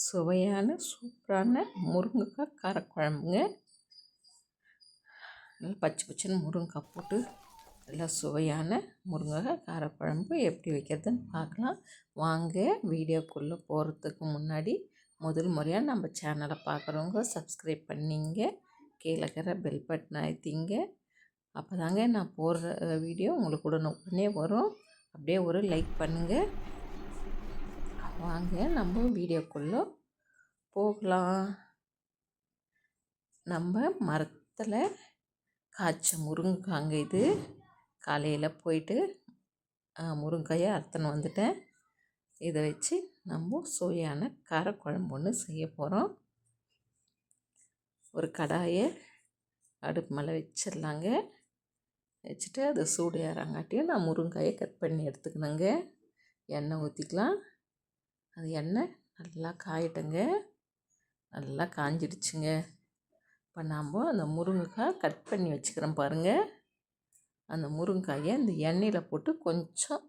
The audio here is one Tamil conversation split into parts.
சுவையான சூப்பரான முருங்கைக்காய் காரக்குழம்புங்க. நல்லா பச்சை பச்சைன்னு முருங்கைக்காய் போட்டு நல்லா சுவையான முருங்கைக்காய் காரக்குழம்பு எப்படி வைக்கிறதுன்னு பார்க்கலாம். வாங்க வீடியோக்குள்ளே போகிறதுக்கு முன்னாடி முதல் முறையாக நம்ம சேனலை பார்க்குறவங்க சப்ஸ்கிரைப் பண்ணிங்க கீழே இருக்கிற பெல் பட்டன் அழுத்திங்க. அப்போ தாங்க நான் போடுற வீடியோ உங்களுக்கு உடனே உடனே வரும். அப்படியே ஒரு லைக் பண்ணுங்கள் வாங்க நம்ம வீடியோக்குள்ளே போகலாம். நம்ம மரத்தில் காய்ச்ச முருங்கைக்காங்க இது. காலையில் போயிட்டு முருங்கைக்காயை அறுத்துன்னு வந்துட்டேன். இதை வச்சு நம்ம சுவையான காரக்குழம்பு ஒன்று செய்ய போகிறோம் ஒரு கடாயை அடுப்பு மேலே வச்சிடலாங்க. வச்சுட்டு அது சூடு ஏறாங்காட்டியும் நான் முருங்காயை கட் பண்ணி எடுத்துக்கணுங்க. எண்ணெய் ஊற்றிக்கலாம் அது எண்ணெய் நல்லா காயட்டுங்க. நல்லா காஞ்சிடுச்சுங்க. இப்போ நாம் அந்த முருங்கைக்காய் கட் பண்ணி வச்சுக்கிறோம் பாருங்கள் அந்த முருங்கைக்காயை இந்த எண்ணெயில் போட்டு கொஞ்சம்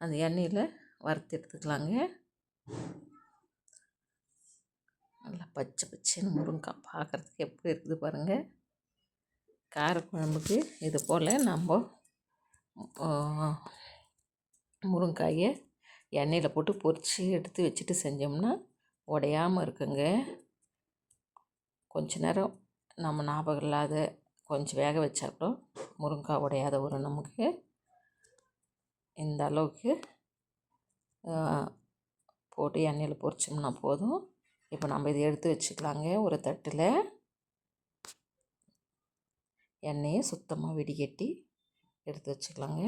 அந்த எண்ணெயில் வறுத்து எடுத்துக்கலாங்க. நல்லா பச்சை பச்சைன்னு முருங்கைக்காய் பார்க்குறதுக்கு எப்படி இருக்குது பாருங்கள் காரக்குழம்புக்கு இது போல் நம்ம முருங்காயை எண்ணெயில் போட்டு பொரித்து எடுத்து வச்சுட்டு செஞ்சோம்னா உடையாமல் இருக்குங்க. கொஞ்ச நேரம் நம்ம ஞாபகம் இல்லாத கொஞ்சம் வேக வச்சா கூட முருங்கைக்காய் உடையாத ஒரு நமக்கு இந்த அளவுக்கு போட்டு எண்ணெயில் பொரிச்சோம்னா போதும். இப்போ நம்ம இதை எடுத்து வச்சுக்கலாங்க ஒரு தட்டில். எண்ணெயை சுத்தமாக வெடிகட்டி எடுத்து வச்சுக்கலாங்க.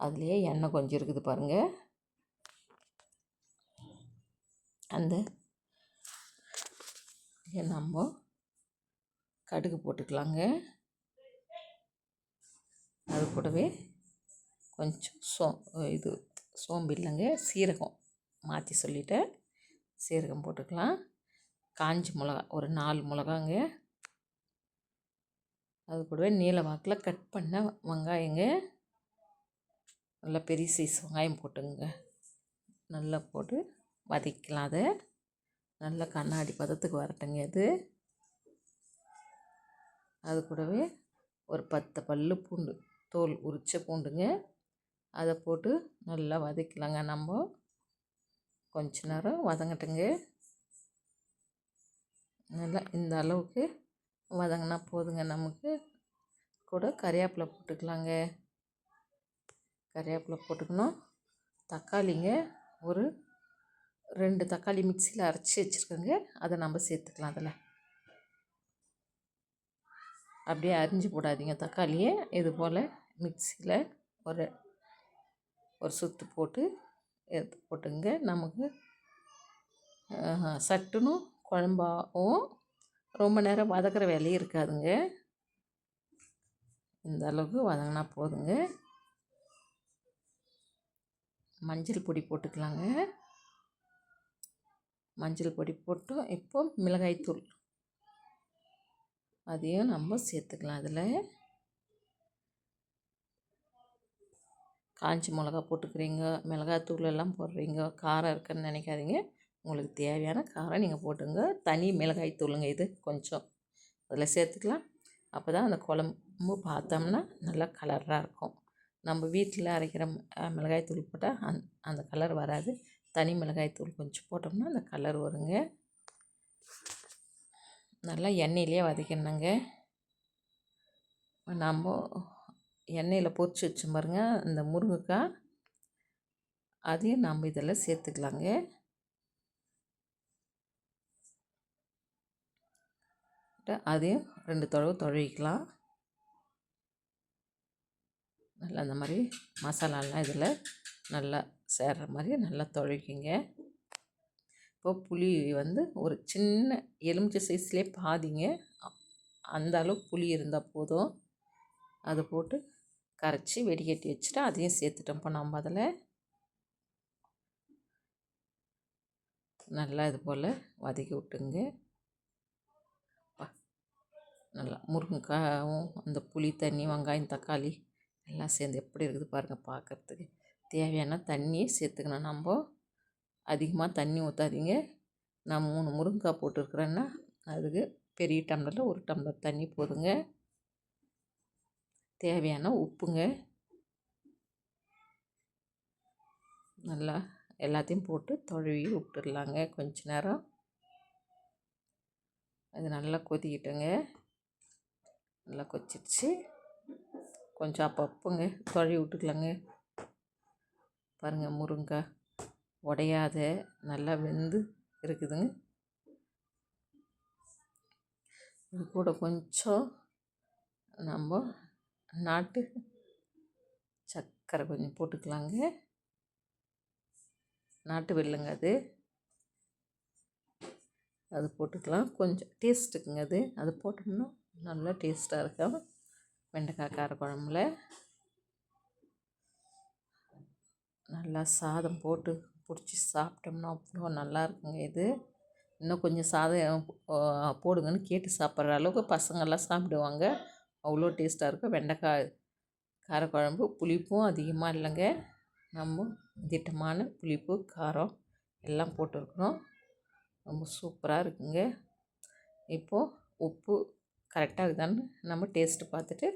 அதுலேயே எண்ணெய் கொஞ்சம் இருக்குது பாருங்கள் அந்த நம்ம கடுகு போட்டுக்கலாங்க. அது கூடவே கொஞ்சம் சோ இது சோம்பு இல்லைங்க சீரகம் மாற்றி சொல்லிவிட்டேன் சீரகம் போட்டுக்கலாம். காஞ்சி மிளகா ஒரு நாலு மிளகாங்க. அது கூடவே நீல வாக்கில் கட் பண்ண வெங்காயங்க. நல்லா பெரிய சைஸ் வெங்காயம் போட்டுங்க. நல்லா போட்டு வதக்கலாம் அதை. நல்லா கண்ணாடி பதத்துக்கு வரட்டுங்க அது அது கூடவே ஒரு பத்து பல்லு பூண்டு தோல் உரித்த பூண்டுங்க. அதை போட்டு நல்லா வதக்கலாங்க. நம்ம கொஞ்ச நேரம் வதங்கட்டுங்க. நல்லா இந்த அளவுக்கு வதங்கினா போதுங்க நமக்கு. கூட கறிவேப்பிலை போட்டுக்கலாங்க. கறிவேப்பிலை போட்டுக்கணும். தக்காளிங்க ஒரு ரெண்டு தக்காளி மிக்சியில் அரைச்சி வச்சுருக்கோங்க. அதை நம்ம சேர்த்துக்கலாம் அதில். அப்படியே அரிஞ்சு போடாதீங்க தக்காளியை. இது போல் மிக்சியில் ஒரு ஒரு சுற்று போட்டு எடுத்து போட்டுங்க. நமக்கு சட்டுன்னு குழம்பாகவும் ரொம்ப நேரம் வதக்கிற வேலையும் இருக்காதுங்க. இந்த அளவுக்கு வதங்கினா போதுங்க. மஞ்சள் பொடி போட்டுக்கலாங்க. மஞ்சள் பொடி போட்டோம் இப்போ மிளகாய்த்தூள். அதையும் நம்ம சேர்த்துக்கலாம் அதில். காஞ்சி மிளகா போட்டுக்கிறீங்க மிளகாத்தூள் எல்லாம் போடுறீங்க காரம் இருக்குன்னு நினைக்காதீங்க. உங்களுக்கு தேவையான காரம் நீங்கள் போட்டுங்க. தனி மிளகாய் தூளுங்க இது கொஞ்சம். அதில் சேர்த்துக்கலாம். அப்போ தான் அந்த குழம்பு பார்த்தோம்னா நல்லா கலராக இருக்கும். நம்ம வீட்டில் அரைக்கிற மிளகாய் தூள் போட்டால் அந் அந்த கலர் வராது. தனி மிளகாய் தூள் கொஞ்சம் போட்டோம்னா அந்த கலர் வருங்க. நல்லா எண்ணெயிலே வதக்கிடணுங்க. நம்ம எண்ணெயில் பொறிச்சு வச்சு பாருங்க இந்த முருங்கைக்காய். அதையும் நம்ம இதில் சேர்த்துக்கலாங்க. அதையும் ரெண்டு தொழவு தொழுவிக்கலாம். நல்லா அந்த மாதிரி மசாலாலாம் இதில் நல்லா சேர்கிற மாதிரி நல்லா தொழுவிக்கிங்க. இப்போ புளி வந்து ஒரு சின்ன எலுமிச்சை சைஸ்லேயே பாதிங்க. அந்த அளவுக்கு புளி இருந்தால் போதும். அதை போட்டு கரைச்சி வெடிகட்டி வச்சுட்டு அதையும் சேர்த்துட்டோம்ப்போ நம்ம அதில் நல்லா இது போல் வதக்கி விட்டுங்க. நல்லா முருங்கைக்காயும் அந்த புளி தண்ணி வெங்காயம் தக்காளி எல்லாம் சேர்ந்து எப்படி இருக்குது பாருங்கள் பார்க்குறதுக்கு. தேவையான தண்ணியை சேர்த்துக்கணும். நம்ம அதிகமாக தண்ணி ஊற்றாதீங்க நான் மூணு முருங்கைக்காய் போட்டிருக்கிறேன்னா அதுக்கு பெரிய டம்ளரில் ஒரு டம்ளர் தண்ணி போதுங்க. தேவையான உப்புங்க. நல்லா எல்லாத்தையும் போட்டு தொழுவி விட்டுடலாங்க கொஞ்ச நேரம். அது நல்லா கொதிக்கிட்டுங்க. நல்லா கொச்சிடுச்சு கொஞ்சம் அப்பப்போங்க தொழி விட்டுக்கலாங்க. பாருங்கள் முருங்காய் உடையாத நல்லா வெந்து இருக்குதுங்க. இது கூட கொஞ்சம் நம்ம நாட்டு சர்க்கரை கொஞ்சம் போட்டுக்கலாங்க. நாட்டு வெல்லுங்க அது. அது போட்டுக்கலாம். கொஞ்சம் டேஸ்ட்டுக்குங்க அது. அது போட்டோம்னா நல்லா டேஸ்ட்டாக இருக்கும். வெண்டைக்காய் கார குழம்புல நல்லா சாதம் போட்டு பிடிச்சி சாப்பிட்டோம்னா அவ்வளோ நல்லா இருக்குங்க இது. இன்னும் கொஞ்சம் சாதம் போடுங்கன்னு கேட்டு சாப்பிட்ற அளவுக்கு பசங்கள்லாம் சாப்பிடுவாங்க. அவ்வளோ டேஸ்ட்டாக இருக்கும். வெண்டைக்காய் காரக்குழம்பு புளிப்பும் அதிகமாக இல்லைங்க. நம்ம திட்டமான புளிப்பு காரம் எல்லாம் போட்டிருக்குறோம். ரொம்ப சூப்பராக இருக்குங்க. இப்போது உப்பு கரெக்டாக இருக்குதான்னு நம்ம டேஸ்ட்டு பார்த்துட்டு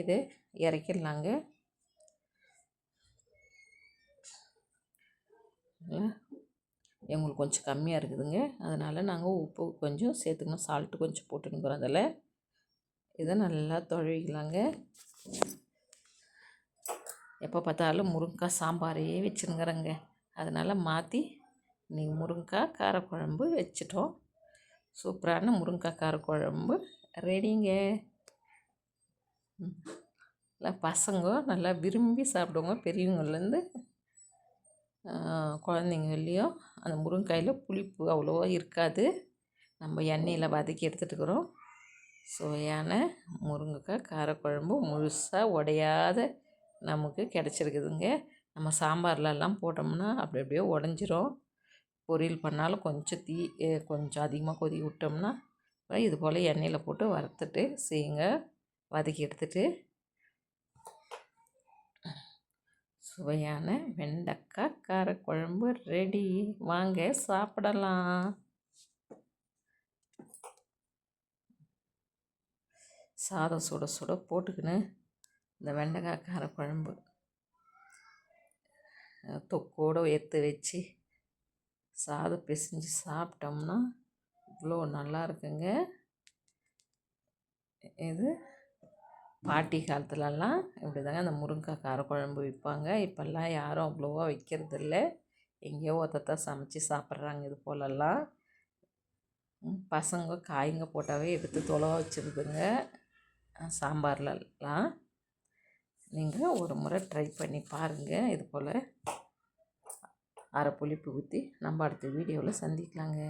இதை இறக்கிடலாங்க. எங்களுக்கு கொஞ்சம் கம்மியாக இருக்குதுங்க. அதனால் நாங்கள் உப்பு கொஞ்சம் சேர்த்துக்கணும். சால்ட்டு கொஞ்சம் போட்டுனுக்குறோம் அதில். இதை நல்லா தொழுவிக்கலாங்க. எப்போ பார்த்தாலும் முருங்கைக்காய் சாம்பாரையே வச்சுருங்கிறேங்க. அதனால் மாற்றி இன்றைக்கி முருங்கைக்காய் காரக்குழம்பு வச்சிட்டோம். சூப்பரான முருங்கைக்காய் காரக்குழம்பு ரெடிங்க. நல்லா பசங்க நல்லா விரும்பி சாப்பிடுவோங்க. பெரியவங்கள்லேருந்து குழந்தைங்கள்லையும் அந்த முருங்காயில் புளிப்பு அவ்வளோவா இருக்காது. நம்ம எண்ணெயில் வதக்கி எடுத்துட்டுக்கிறோம். சுவையான முருங்கைக்காய் காரக்குழம்பு முழுசாக உடையாத நமக்கு கிடச்சிருக்குதுங்க. நம்ம சாம்பார்லலாம் போட்டோம்னா அப்படி அப்படியே உடஞ்சிரும். பொரியல் பண்ணாலும் கொஞ்சம் தீ கொஞ்சம் அதிகமாக கொதி விட்டோம்னா இது போல் எண்ணெயில் போட்டு வறுத்துட்டு செய்யுங்க வதக்கி எடுத்துகிட்டு சுவையான வெண்டைக்காய் காரக்குழம்பு ரெடி வாங்க சாப்பிடலாம். சாதம் சுட சுட போட்டுக்கின்னு இந்த வெண்டைக்காய் காரக்குழம்பு. தொக்கோடு எடுத்து வச்சு சாதம் பிசைஞ்சு சாப்பிட்டோம்னா இவ்வளோ நல்லா இருக்குங்க. இது பாட்டி காலத்துலலாம் இப்படி தாங்க அந்த முருங்கைக்காய் காரக்குழம்பு விற்பாங்க. இப்போல்லாம் யாரும் அவ்வளோவா வைக்கிறதில்ல. எங்கேயோ ஒருத்தர் சமைச்சி சாப்பிட்றாங்க இது போலெல்லாம் பசங்க காய்ங்க போட்டாவே எடுத்து தொலைவா வச்சுருதுங்க. சாம்பார்லலாம். நீங்கள் ஒரு முறை ட்ரை பண்ணி பாருங்கள் இது போல் அரை புளிப்பு ஊற்றி நம்ம அடுத்த வீடியோவில் சந்திக்கலாங்க.